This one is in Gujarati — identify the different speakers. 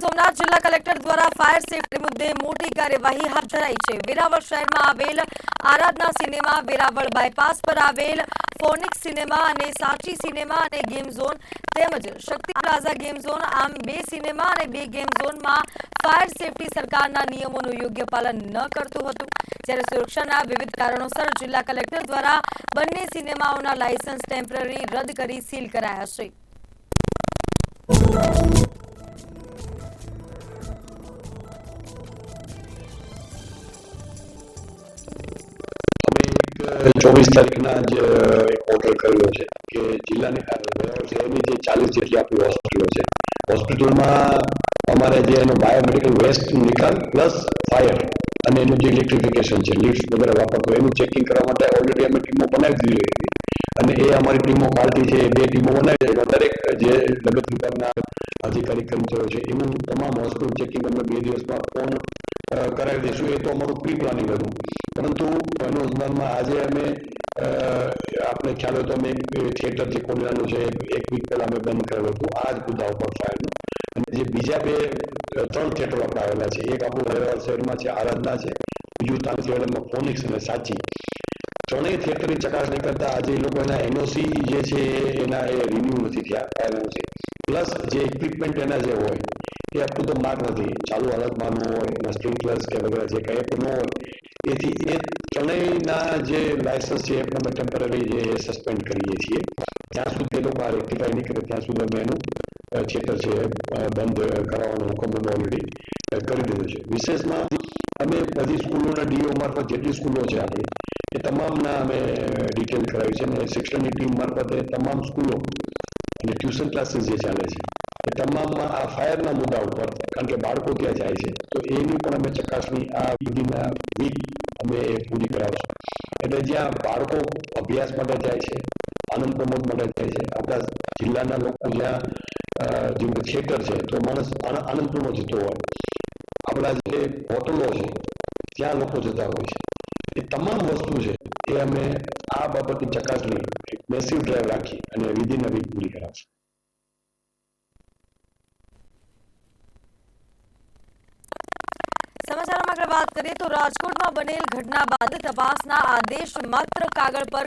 Speaker 1: સોમનાથ જિલ્લા કલેક્ટર દ્વારા ફાયર સેફટી મુદ્દે મોટી કાર્યવાહી હાથ ધરાઈ છે. વેરાવળ શહેરમાં આવેલ આરાધના સિનેમા, વેરાવળ બાયપાસ પર આવેલ ફોનિક સિનેમા અને સાચી સિનેમા અને ગેમ ઝોન તેમજ શક્તિ પ્લાઝા ગેમ ઝોન, આમ બે સિનેમા અને બે ગેમ ઝોનમાં ફાયર સેફટી સરકારના નિયમોનું યોગ્ય પાલન ન કરતું હતું. જ્યારે સુરક્ષાના વિવિધ કારણોસર જિલ્લા કલેક્ટર દ્વારા બંને સિનેમાઓના લાયસન્સ ટેમ્પરરી રદ કરી સીલ કરાયા છે.
Speaker 2: ચોવીસ તારીખના જ એક ઓર્ડર કર્યો છે કે જિલ્લાની શહેરની જે ચાલીસ જેટલી આપણી હોસ્પિટલો છે. હોસ્પિટલમાં અમારે જે એનો બાયોમેડિકલ વેસ્ટ નિકાલ પ્લસ ફાયર અને એનું જે ઇલેક્ટ્રિફિકેશન છે લિફ્ટ વગેરે વાપરતો, એનું ચેકિંગ કરવા માટે ઓલરેડી અમે ટીમો બનાવી દીધી હતી. અને એ અમારી ટીમો કાલથી છે બે ટીમો બનાવી છે દરેક જે લગત વિભાગના અધિકારી કર્મચારીઓ છે, એનું તમામ હોસ્પિટલ ચેકિંગ અમે બે દિવસમાં ફોન કરાવી દઈશું. એ તો અમારું પ્રી પ્લાનિંગ હતું. પરંતુ અનુસંધાનમાં આજે અમે આપણે ખ્યાલ હોય તો અમે થિયેટર જે કોલિયાનું છે, એક વીક પહેલા અમે બંધ કરેલું હતું. આ જ મુદ્દા ઉપર ફાયરનું અને જે બીજા બે ત્રણ થિયેટરો આપણે આવેલા છે. એક આપણું વેરાવળ શહેરમાં છે, આરાધના છે. બીજું તાંતરિયાળામાં ફોનિક્સ અને સાચી. ત્રણેય થિયેટરની ચકાસણી કરતા આજે એ લોકો એના એનઓસી જે છે, એના એ રિન્યુ નથી થયા ફાયર છે. પ્લસ જે ઇક્વિપમેન્ટ એના જે હોય એ અપ ટુ ધ માર્ક નથી. ચાલુ હાલતમાં ન હોય એના સ્પ્રિંકલર્સ કે વગેરે જે કંઈ પણ ન હોય એથી એ ત્રણેયના જે લાયસન્સ છે એ પણ અમે ટેમ્પરરી જે સસ્પેન્ડ કરીએ છીએ. ત્યાં સુધી એ લોકો આ રેક્ટિફાઈ નહીં કરે. ત્યાં સુધી અમે એનું અ, છે બંધ કરાવવાનો હુકમ અમે ઓલરેડી કરી દીધો છે. વિશેષમાં અમે બધી સ્કૂલોના ડીઓ મારફત જેટલી સ્કૂલો છે આપણી એ તમામના અમે ડિટેલ કરાવી છે. અને શિક્ષણની ટીમ મારફતે તમામ સ્કૂલો અને ટ્યુશન ક્લાસીસ જે ચાલે છે તમામમાં આ ફાયરના મુદ્દા ઉપર કારણ કે બાળકો ત્યાં જાય છે. તો એની પણ અમે ચકાસણી આ વિધિના વીક અમે પૂરી કરાવશું. એટલે જ્યાં બાળકો અભ્યાસ માટે જાય છે, આનંદ પ્રમોદ માટે જાય છે, આપણા જિલ્લાના લોકો જ્યાં જેમ કે છે, તો માણસ આનંદ પ્રમોદ જતો હોય. આપણા જે હોટલો છે, ત્યાં લોકો જતા હોય છે. એ તમામ વસ્તુ છે, એ અમે આ બાબતની ચકાસણી મેસિવ ડ્રાઈવ રાખી અને વિધિન વીક પૂરી કરાવશું.
Speaker 1: વાત કરીએ તો રાજકોટમાં બનેલ ઘટના બાદ તપાસના આદેશ માત્ર કાગળ પર